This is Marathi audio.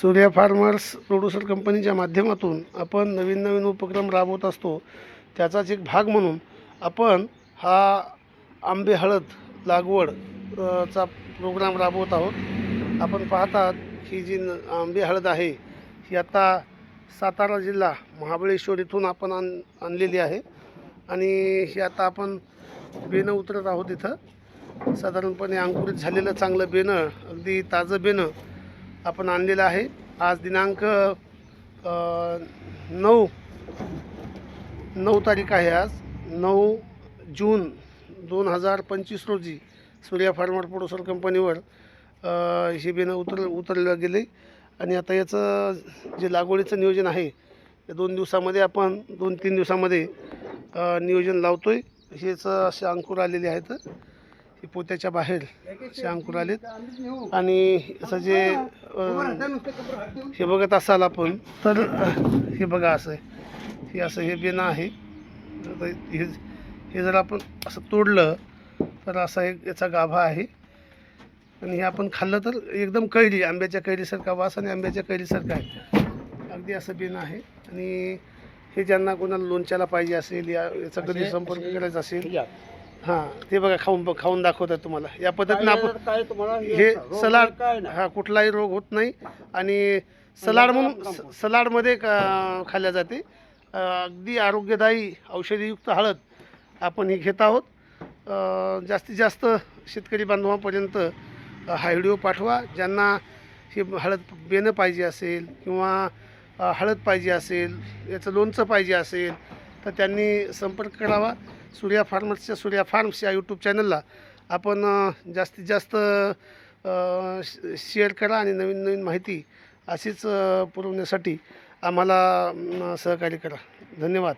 सूर्या फार्मर्स प्रोड्युसर कंपनीच्या माध्यमातून आपण नवीन नवीन उपक्रम राबवत असतो. त्याचाच एक भाग म्हणून आपण हा आंबे हळद लागवड चा प्रोग्राम राबवत आहोत. आपण पाहतात ही जी न- आंबे हळद आहे ही आता सातारा जिल्हा महाबळेश्वर इथून आपण आण आणलेली आहे. आणि ही आता आपण बेणं उतरत आहोत इथं. साधारणपणे अंकुरित झालेलं चांगलं बेणं अगदी ताजं बेणं आपण आणलेलं आहे. आज दिनांक नऊ नऊ तारीख आहे आज. नऊ जून दोन हजार पंचवीस रोजी सूर्या फार्मर प्रोड्युसर कंपनीवर हे बेनं उतर उतरलं गेले. आणि आता याचं जे लागवडीचं नियोजन आहे ते दोन दिवसामध्ये आपण दोन तीन दिवसामध्ये नियोजन लावतो आहे हेच असे अंकुर आलेले आहेत. हे पोत्याच्या बाहेर असे अंकुर आलेत. आणि असं जे हे बघत असाल आपण तर हे बघा असं आहे. हे असं हे बेणं आहे. हे हे जर आपण असं तोडलं तर असा एक याचा गाभा आहे. आणि हे आपण खाल्लं तर एकदम कैरी आंब्याच्या कैरीसारखा वास आणि आंब्याच्या कैरीसारखा आहे. अगदी असं बेणं आहे. आणि हे ज्यांना कोणाला लोणच्याला पाहिजे असेल या याचा कधी संपर्क करायचा असेल हां ते बघा खाऊन खाऊन दाखवतात तुम्हाला. या पद्धतीनं आपण काय तुम्हाला हे रोग सलाड काय नाही? हा कुठलाही रोग होत नाही. आणि सलाड म्हणून सलाडमध्ये का- खाल्ल्या जाते. अ, अगदी आरोग्यदायी औषधीयुक्त हळद आपण ही घेत आहोत. अ, जास्तीत जास्त शेतकरी बांधवांपर्यंत अ, हा व्हिडिओ पाठवा. ज्यांना ही हळद बेणं पाहिजे असेल किंवा अ, हळद पाहिजे असेल याचं लोणचं पाहिजे असेल तर त्यांनी संपर्क करावा. सूर्या फार्मर्सच्या सूर्या फार्म्स या यूट्यूब चॅनलला आपण जास्तीत जास्त शेअर करा आणि नवीन नवीन माहिती अशीच पुरवण्यासाठी आम्हाला सहकार्य करा. धन्यवाद.